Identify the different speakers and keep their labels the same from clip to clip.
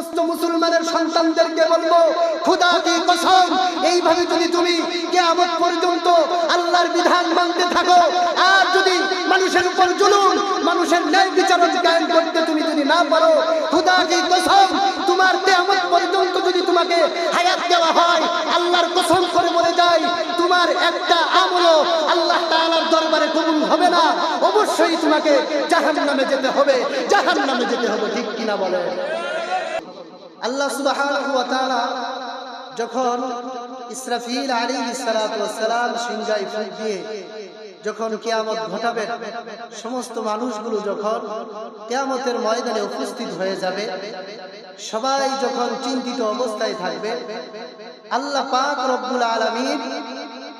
Speaker 1: সমস্ত মুসলমানের সন্তানদেরকে বলব, খুদা কি কসম? এইভাবে যদি তুমি কেয়ামত পর্যন্ত আল্লাহর বিধান মানতে থাকো, আর যদি মানুষের উপর জুলুম, মানুষের ন্যায় বিচারণ কায়েম করতে তুমি যদি না পারো, খুদা কি কসম? তোমার কেয়ামত পর্যন্ত যদি তোমাকে হায়াত দেওয়া হয়, আল্লাহর কসম করে বলে যায়, তোমার একটা আমলও আল্লাহ তাআলার দরবারে কবুল হবে না, অবশ্যই তোমাকে জাহান্নামে যেতে হবে, জাহান্নামে যেতে হবে, ঠিক কিনা বলে আল্লাহ তাআলা যখন ইসরাফিল ওয়াস সালাম সিংহায় ফুঁক দিয়ে যখন কেয়ামত ঘটাবে, সমস্ত মানুষগুলো যখন কিয়ামতের ময়দানে উপস্থিত হয়ে যাবে, সবাই যখন চিন্তিত অবস্থায় থাকবে, আল্লাহ পাক রব্বুল আলামিন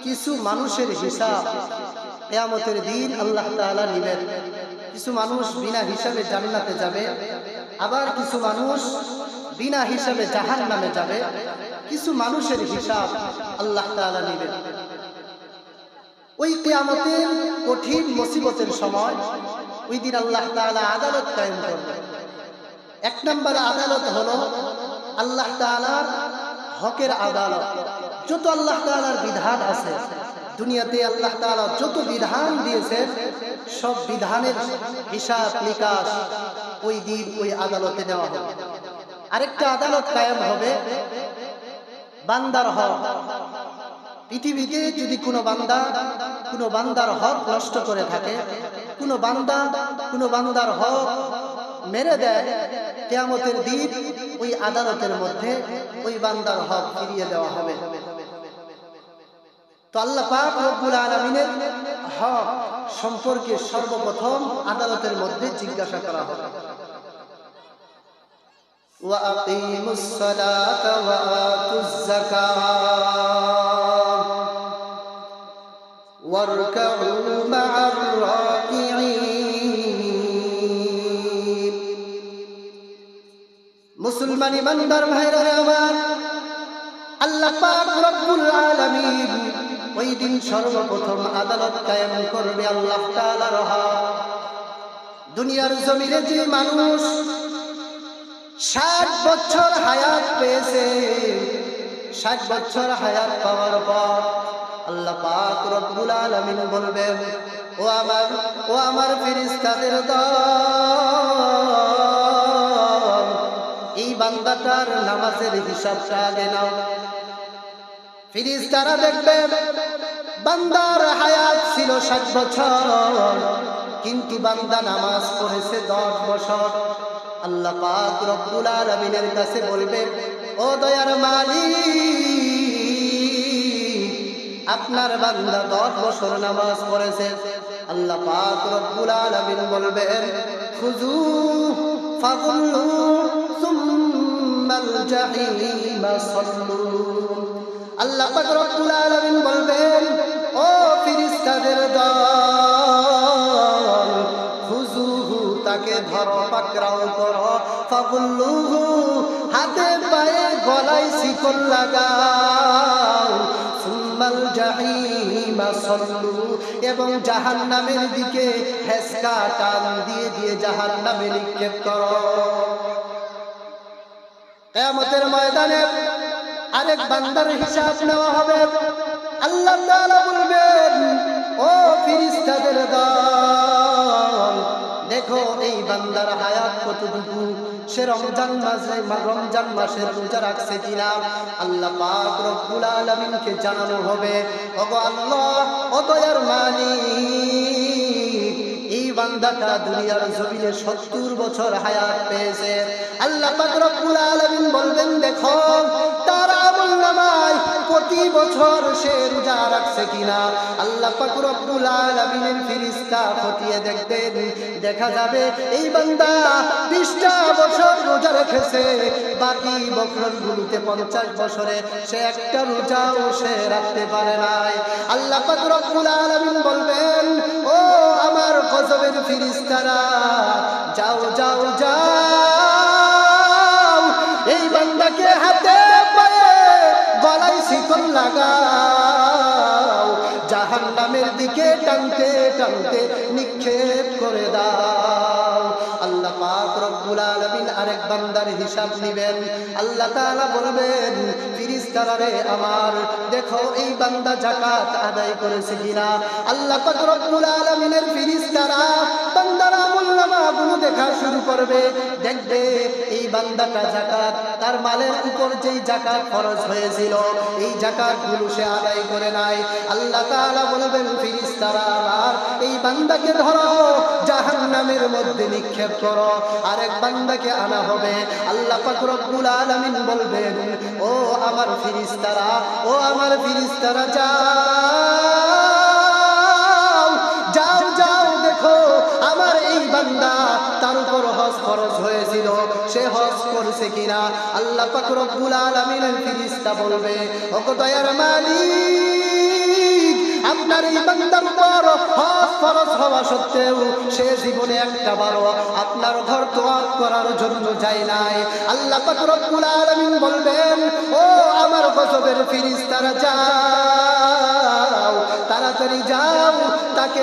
Speaker 1: কিছু মানুষের হিসাব কিয়ামতের দিন আল্লাহ তাআলা নেবেন। কিছু মানুষ বিনা হিসাবে জান্নাতে যাবে, আবার কিছু মানুষ বিনা হিসাবে জাহান নামে যাবে, কিছু মানুষের হিসাব আল্লাহ তাআলা নেবেন। ওই কিয়ামতের কঠিন মুসিবতের সময় ওই দিন আল্লাহ তাআলা আদালত কায়েম করবেন এক নম্বর আদালত হলো আল্লাহ তাআলার হকের আদালত। যত আল্লাহ তাআলার বিধান আছে, দুনিয়াতে আল্লাহ তাআলা যত বিধান দিয়েছেন, সব বিধানের হিসাব নিকাশ ওই দিন ওই আদালতে নেওয়া হবে। আরেকটা আদালত কায়েম হবে। বান্দার হক। পৃথিবীতে যদি কোনো বান্দা কোনো বান্দার হক নষ্ট করে থাকে কোনো বান্দা কোনো বান্দার হক মেরে দেয় কেয়ামতের দিন ওই আদালতের মধ্যে ওই বান্দার হক ফিরিয়ে দেওয়া হবে। তো আল্লাহ পাক রব্বুল আলামিনের হক সম্পর্কে সর্বপ্রথম আদালতের মধ্যে জিজ্ঞাসা করা হবে। وأقيموا الصلاة وآتوا الزكاة واركعوا مع الراكعين মুসলমান ইমানদার ভাইরা আমার আল্লাহ পাক রব্বুল আলামিন ওই দিন সর্বপ্রথম আদালত কায়েম করবে আল্লাহ তাআলার হক দুনিয়ার জমিনে যে মানুষ ষাট বছর হায়াত পেয়েছে। ষাট বছর হায়াত পাওয়ার পর আল্লাহ পাক রব্বুল আলামিন বলবেন, ও আমার ও আমার ফেরেশতাদের দল, এই বান্দাটার নামাজের হিসাবটা আগে নাও। ফিরিস্তারা দেখবে বান্দার হায়াত ছিল ষাট বছর, কিন্তু বান্দা নামাজ পড়েছে দশ বছর। আল্লাহ পাক রব্বুল আলামিনের কাছে বলবে, ও দয়ার মালিক, আপনার বান্দা দশ বছর নামাজ পড়েছে। আল্লাহ পাক রব্বুল আলামিন বলবেন খুজু ফাগুল্লু সুম্মাল জাহিমা সাল্লু। আল্লাহ পাক রব্বুল আলামিন বলবেন, ও ফেরেশতাদের দল তাকে ধরো, পাকড়াও করো। ফাগুল্লুহু হাতে পায়ে গলায় শিকল লাগাও। এবং জাহান্নামের দিকে হেসকা টান দিয়ে দিয়ে নিক্ষেপ করো। ময়দানে আরেক বান্দার হিসাব নেওয়া হবে। আল্লাহ বলবেন, ও ফেরেশতাদের দল দেখো এই বান্দার হায়াত কতটুকু? সে রমজান মাসে রমজান মাসের রোজা রাখছে কিনা? আল্লাহ পাক রব্বুল আলামিনকে জানানো হবে, ওগো আল্লাহ, ও দয়ার মালিক, এই বান্দাটা দুনিয়ার জমিনে সত্তর বছর হায়াত পেয়েছে। আল্লাহ পাক রব্বুল আলামিন বলবেন, দেখো, তার প্রতি বছর সে রোজা রাখছে কিনা? আল্লাহ পাক রব্বুল আলামিনের ফেরেশতা খতিয়ে দেখবেন। দেখা যাবে এই বান্দা 20টা বছর রোজা রেখেছে। বাকি বছরগুলোতে 50 বছরে সে একটা রোজাও সে রাখতে পারে নাই। আল্লাহ পাক রব্বুল আলামিন বলবেন, ও আমার গজবের ফিরিস্তারা, যাও যাও যাও। গলায় শিকল লাগাও। জাহান নামের দিকে টানতে টানতে নিক্ষেপ করে দাও। আল্লাহ পাক রব্বুল রব্বুল আলামিন আরেক বান্দার হিসাব নেবেন। আল্লাহ তাআলা বলবেন, ফিরিস্তারা রে আমার, দেখো এই বান্দা যাকাত আদায় করেছে কিনা। আল্লাহ পাক রব্বুল আলামিনের ফিরিস্তারা বান্দার আমলনামাগুলো দেখা শুরু করবে। দেখবে এই বান্দাটা যাকাত, তার মালের উপর যেই যাকাত খরচ হয়েছিল, এই যাকাতগুলো সে আদায় করে নাই। আল্লাহ তাআলা বলবেন, ফিরিস্তারা আমার, এই বান্দাকে ধরো, জাহান্নামের মধ্যে নিক্ষেপ করো। আরেক বান্দাকে আনা হবে। আল্লাহ পাক আলামিন বলবেন, ও আমার ফিরিস্তারা, ও আমার ফিরিস্তারা, যাও যাও দেখো, আমার এই বান্দা তার উপর খরচ হয়েছিল। সে কিনা? আল্লাহ পাক আলামিনের ফিরিস্তা বলবে, ওগো দয়ার মালিক আপনার এই বান্দার উপর হজ ফরজ হওয়া সত্ত্বেও সে জীবনে একটা বারো আপনার ঘর তোয়াব করার জন্য যায় নাই। আল্লাহ পাক রব্বুল আলামিন বলবেন, ও আমার গজবের ফিরিস্তারা যাও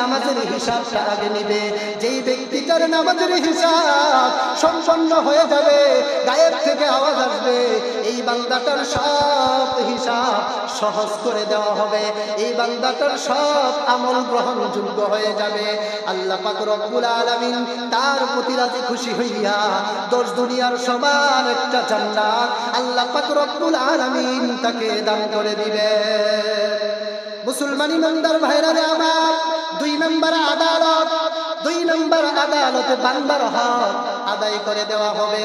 Speaker 1: নামাজের হিসাবটা আগে নিবে। যেই ব্যক্তিটার নামাজের হিসাব সম্পন্ন হয়ে যাবে গায়ের থেকে আওয়াজ আসবে, এই বান্দাটার সব হিসাব সহজ করে দেওয়া হবে। এই বান্দাটার সব আমল গ্রহণযোগ্য হয়ে যাবে। আল্লাহ পাক আলামিন তার প্রতি রাজি খুশি হইয়া দশ দুনিয়ার সবার একটা জান্নাত আল্লাহ পাক আলামিন তাকে দান করে দিবে মুসলমানি মন্দার ভাইরা রে আমার, দুই নম্বর আদালত, দুই নম্বর আদালতে বান্দার হক আদায় করে দেওয়া হবে।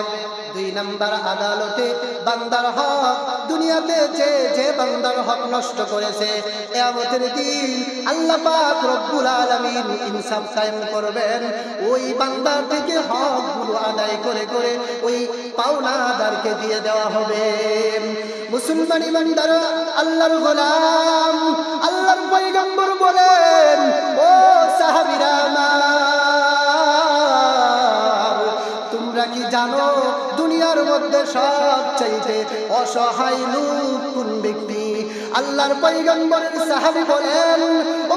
Speaker 1: দুই নম্বর আদালতে বান্দার হক দুনিয়াতে যে যে বান্দার হক নষ্ট করেছে, কিয়ামতের দিন আল্লাহ পাক রব্বুল আলামিন ইনসাফ কায়েম করবেন। ওই বান্দার থেকে হকগুলো আদায় করে করে ওই পাওনাদারকে দিয়ে দেওয়া হবে। মুসলমানি বান্দার আল্লাহর গোলাম পয়গম্বর বলেন, ও সাহাবিরা তোমরা কি জানো দুনিয়ার মধ্যে সব চাইতে অসহায় লোক কোন ব্যক্তি? আল্লাহর পয়গম্বরের সাহাবি বলেন ও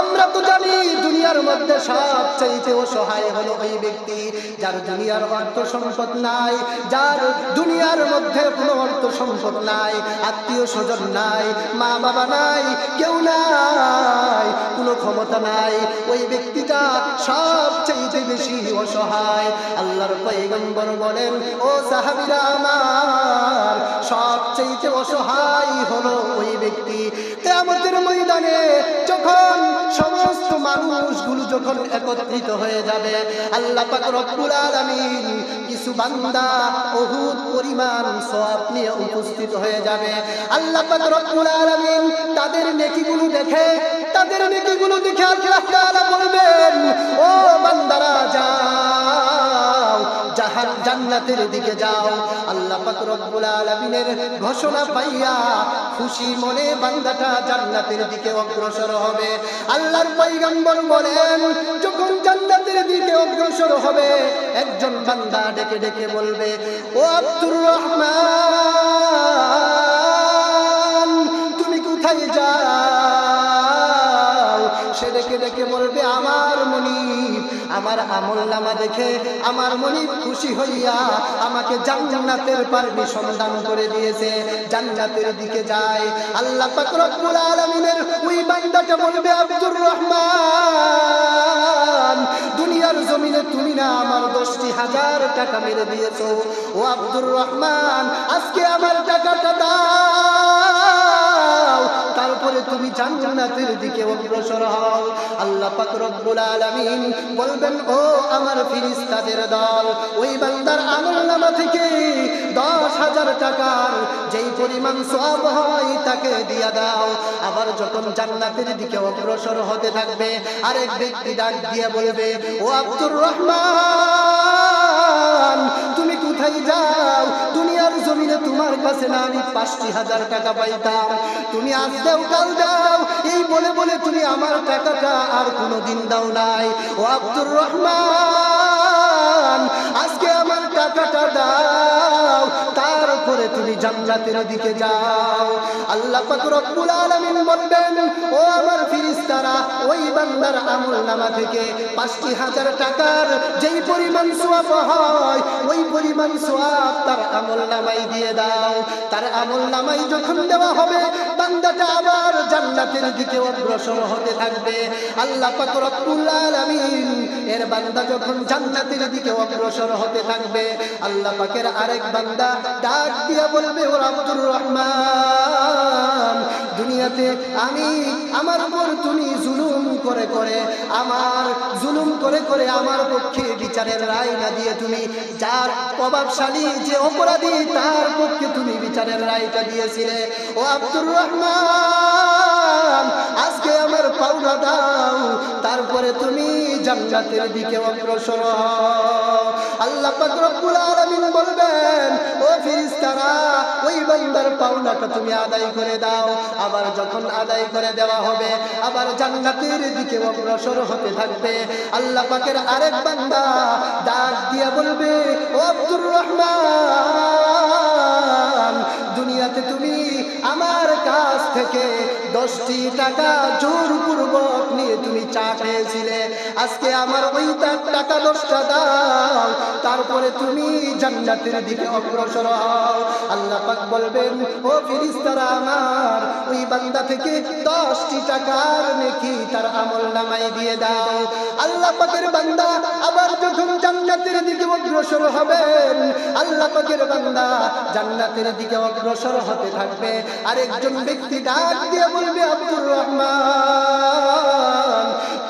Speaker 1: আমরা তো জানি দুনিয়ার মধ্যে সবচাইতে অসহায় হলো ওই ব্যক্তি, যার দুনিয়ার অর্থ সম্পদ নাই, যার দুনিয়ার মধ্যে কোনো অর্থ সম্পদ নাই, আত্মীয় স্বজন নাই মা বাবা নাই, কেউ নাই, কোনো ক্ষমতা নাই। ওই ব্যক্তিটা সবচাইতে বেশি অসহায়। আল্লাহর পৈগম্বর বলেন, ও সাহাবিরা আমার, সবচাইতে অসহায় হলো ওই ব্যক্তি। কেয়ামতের ময়দানে যখন সমস্ত মানুষগুলো যখন একত্রিত হয়ে যাবে, আল্লাহ পাক রব্বুল আলামিন কিছু বান্দা বহুত পরিমাণ সওয়াব নিয়ে উপস্থিত হয়ে যাবে। আল্লাহ পাক রব্বুল আলামিন তাদের নেকিগুলো দেখে, তাদের নেকিগুলো দেখে আল্লাহ তাআলা বলবেন, ও বান্দারা, যাও। জান্নাতের দিকে যাও। আল্লাহ পাক রব্বুল আলামিনের ঘোষণা পাইয়া খুশি মনে বান্দাটা জান্নাতের দিকে অগ্রসর হবে। আল্লাহর পয়গম্বর বলেন, যখন জান্নাতের দিকে অগ্রসর হবে, একজন বান্দা ডেকে ডেকে বলবে, ও আব্দুর রহমান, তুমি কোথায় যাও? আমার আমল নামা দেখে আমার মনি খুশি হইয়া আমাকে জান্নাতের পারমিশন দান করে দিয়েছে। জান্নাতের দিকে যায়। আল্লাহ পাক রব্বুল আলামিনের ওই বান্দাটা বলবে, আব্দুর রহমান, দুনিয়ার জমিনে তুমি না আমার দশটি হাজার টাকা মেরে দিয়েছ। ও আব্দুর রহমান, আজকে আমার টাকাটা দাও। তারপরে তুমি জান্নাতের দিকে অগ্রসর হও। আল্লাহ পাক রব্বুল আলামিন বলবেন, ও আমার ফিরিস্তাদের দল, ওই বান্দার আমল নামা থেকে দশ হাজার টাকার যেই পরিমাণ সব হয় তাকে দিয়া দাও। আবার যখন জান্নাতের দিকে অগ্রসর হতে থাকবে, আরেক ব্যক্তি ডাক দিয়ে বলবে, ও আব্দুর রহমান, তুমি কোথায় যাও? তোমার কাছে না, আমি পাঁচটি হাজার টাকা পাইতাম। তুমি আজ দাও, কাল দাও। এই বলে বলে তুমি আমার টাকাটা আর কোনো দিন দাও নাই। ও আব্দুর রহমান, আজকে টাকাটা দাও তারপরে তুমি জান্নাতের দিকে যাও। আল্লাহ পাক রব্বুল আলামিন বলবেন, ও আমার ফিরিস্তারা, ওই বান্দার আমল নামা থেকে পাঁচটি হাজার টাকার যেই পরিমাণ সোয়াব হয়, ওই পরিমাণ সোয়াব তার আমল নামাই দিয়ে দাও। তার আমল নামাই যখন দেওয়া হবে বান্দাটা আবার জান্নাতের দিকে অগ্রসর হতে থাকবে। আল্লাহ এর বান্দা যখন জান্নাতের দিকে অগ্রসর হতে থাকবে, আল্লাহ পাকের আরেক বান্দা ডাক দিয়া বলবে ওর আব্দুর রহমান, দুনিয়াতে আমি আমার উপর তুমি জুলুম করে করে, আমার জুলুম করে করে আমার পক্ষে বিচারের রায় না দিয়ে তুমি যার প্রভাবশালী যে অপরাধী, তার পক্ষে তুমি বিচারের রায়টা দিয়েছিলে। ও আব্দুর রহমান, আজকে আমার পাওনা দাও, তারপরে তুমি জান্নাতের দিকে অগ্রসর আল্লাহ পাক রব্বুল বলবেন ও ফেরেশতারা, ওই বান্দার পাওনাটা তুমি আদায় করে দাও। আবার যখন আদায় করে দেওয়া হবে, আবার জান্নাতের দিকে অগ্রসর হতে থাকবে। আল্লাহ পাকের আরেক বান্দা ডাক দিয়ে বলবে, ও আব্দুর রহমান! দশটি টাকা জোরপূর্বক নিয়ে তুমি চা খেয়েছিলে। আজকে আমার ওই তার টাকা দশটা দাও, তারপরে তুমি জান্নাতের দিকে অগ্রসর হও। আল্লাহ পাক বলবেন, ও ফিরিস্তারা আমার, ওই বান্দা থেকে দশটি টাকার নেকি তার আমল নামাই দিয়ে দাও। আল্লাহ পাকের বান্দা আবার যখন জান্নাতের দিকে অগ্রসর হবেন, আল্লাহ পাকের বান্দা জান্নাতের দিকে অগ্রসর হতে থাকবে। আরেকজন ব্যক্তি ডাক দিয়ে বলবে আব্দুর রহমান,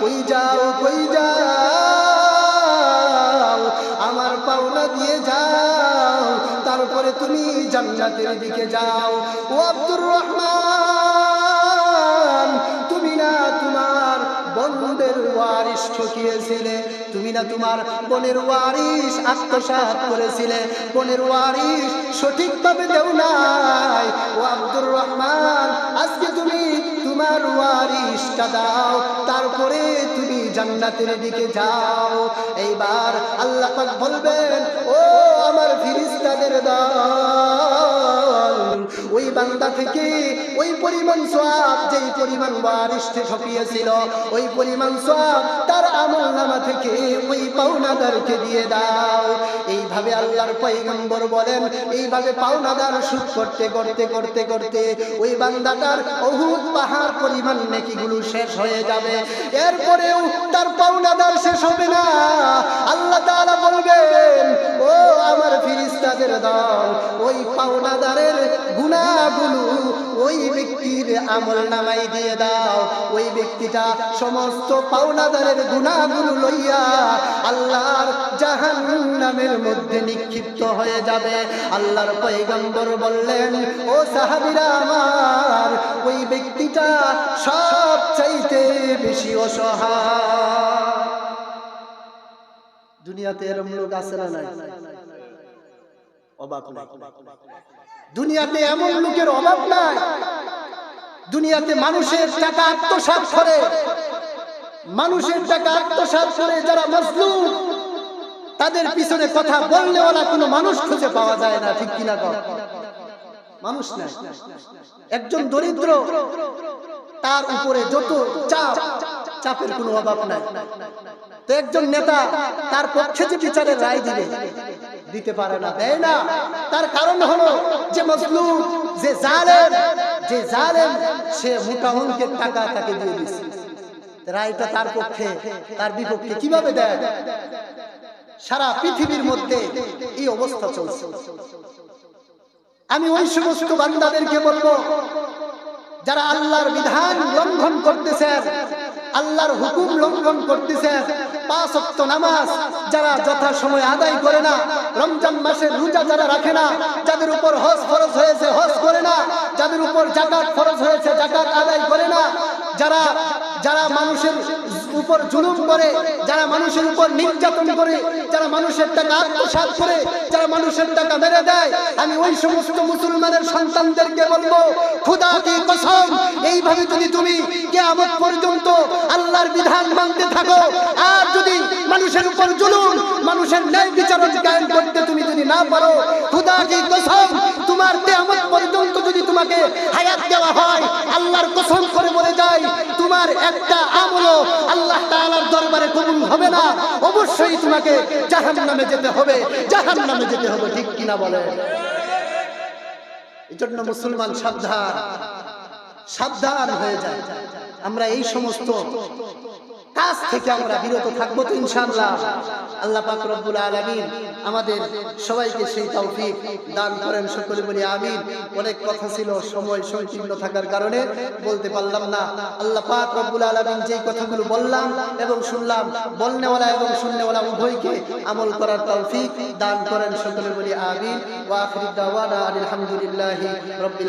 Speaker 1: কই যাও কই যাও, আমার পাওনা দিয়ে যাও, তারপরে তুমি জান্নাতের দিকে যাও। ও আব্দুর রহমান, তুমি না তোমার বন্ধের ওয়ারিস ঠকিয়েছিলে, তুমি না তোমার বোনের ওয়ারিস আত্মসাৎ করেছিলে, বোনের ওয়ারিস সঠিকভাবে দেও নাই। ও আব্দুর রহমান আজকে তুমি তোমার ওয়ারিসটা দাও, তারপরে তুমি জান্নাতের দিকে যাও। এইবার আল্লাহ পাক বলবেন, ও আমার ফিরিস্তাদের দল, ওই বান্দা থেকে ওই পরিমাণ সওয়াব, যেই পরিমাণ ওয়ারিসে ঠকিয়েছিল ওই পরিমাণ সওয়াব তার আমল নামা থেকে ওই পাওনাদারকে দিয়ে দাও। এইভাবে আল্লাহর পয়গম্বর বলেন, এইভাবে পাওনাদার সুদ করতে করতে করতে করতে ওই বান্দাটার অহুত পাহাড় পরিমাণ নেকিগুলো শেষ হয়ে যাবে। এরপরেও তার পাওনাদার শেষ হবে না। আল্লাহ বলবেন, ও আমার ফিরিস্তাদের দল, ওই পাওনাদারের গুণাগুলো ওই ব্যক্তির আমল নামাই দিয়ে দাও। ওই ব্যক্তিটা সমস্ত পাওনাদারের গুণাগুলো লইয়া আল্লাহর জাহান্নামের মধ্যে নিক্ষিপ্ত হয়ে যাবে। আল্লাহর পয়গম্বর বললেন, ও সাহাবিরা আমার ওই ব্যক্তিটা সব চাইতে বেশি অসহায়। দুনিয়াতে এরম লোক আছে না নাই? নাই। দুনিয়াতে এমন লোকের অভাব নাই। দুনিয়াতে মানুষের টাকা আত্মসাৎ করে। মানুষের টাকা আত্মসাৎ করে যারা মজলুম, তাদের পিছনে কথা বললে ওরা কোনো মানুষ খুঁজে পাওয়া যায় না, ঠিক কিনা কর মানুষ নাই। একজন দরিদ্র তার উপরে যত চাপ চাপের কোনো অভাব নাই। তো একজন নেতা তার পক্ষে যে বিচারের রায় দিবে দিতে পারে না দেয় না। তার কারণ হলো যে মজলুম যে জালেম যে জালেম সে মোটা অঙ্কের টাকা তাকে দিয়ে দিচ্ছে রায়টা তার পক্ষে তার বিপক্ষে কীভাবে দেয়? সারা পৃথিবীর মধ্যে এই অবস্থা চলছে। আমি ওই সমস্ত বান্দাদেরকে বলব, যারা আল্লাহর বিধান লঙ্ঘন করতেছে আল্লাহর হুকুম লঙ্ঘন করতেছে পাঁচ ওয়াক্ত নামাজ যারা যথা সময় আদায় করে না, রমজান মাসের রোজা যারা রাখে না, যাদের উপর হজ ফরজ হয়েছে হজ করে না, যাদের উপর জাকাত ফরজ হয়েছে জাকাত আদায় করে না, যারা যারা মানুষের উপর জুলুম করে, যারা মানুষের উপর নির্যাতন করে, যারা মানুষের টাকা আত্মসাৎ করে, যারা মানুষের টাকা মেরে দেয়, আমি ওই সমস্ত মুসলমানের সন্তানদেরকে বলব খুদা কি কসম, এইভাবে যদি তুমি কেয়ামত পর্যন্ত আল্লাহর বিধান মানতে থাকো, আর যদি মানুষের উপর জুলুম, মানুষের ন্যায় বিচারণ কায়েম করতে তুমি যদি না পারো খুদা কি কসম তোমার কেয়ামত পর্যন্ত যদি তোমাকে হায়াত দেওয়া হয়, আল্লাহর কসম করে বলে যায়, তোমার একটা আমলও আল্লাহ তাআলার দরবারে কবুল হবে না। অবশ্যই তোমাকে জাহান্নামে যেতে হবে। জাহান্নামে যেতে হবে, ঠিক কিনা বলে এজন্য মুসলমান সাবধান সাবধান হয়ে যায়। আমরা এই সমস্ত কাজ থেকে আমরা বিরত থাকব তো ইনশাআল্লাহ। আল্লাহ পাক রব্বুল আলামিন আমাদের সবাইকে সেই তৌফিক দান করেন, সকলে বলি আমিন। অনেক কথা ছিল, সময় সংকীর্ণ থাকার কারণে বলতে পারলাম না। আল্লাহ পাক রব্বুল আলামিন যেই কথাগুলো বললাম এবং শুনলাম, বলনেওয়ালা এবং শুননেওয়ালা উভয়কে আমল করার তৌফিক দান করেন, সকলে বলি আমিন। ওয়া আখিরু আলহামদুলিল্লাহি রাব্বিল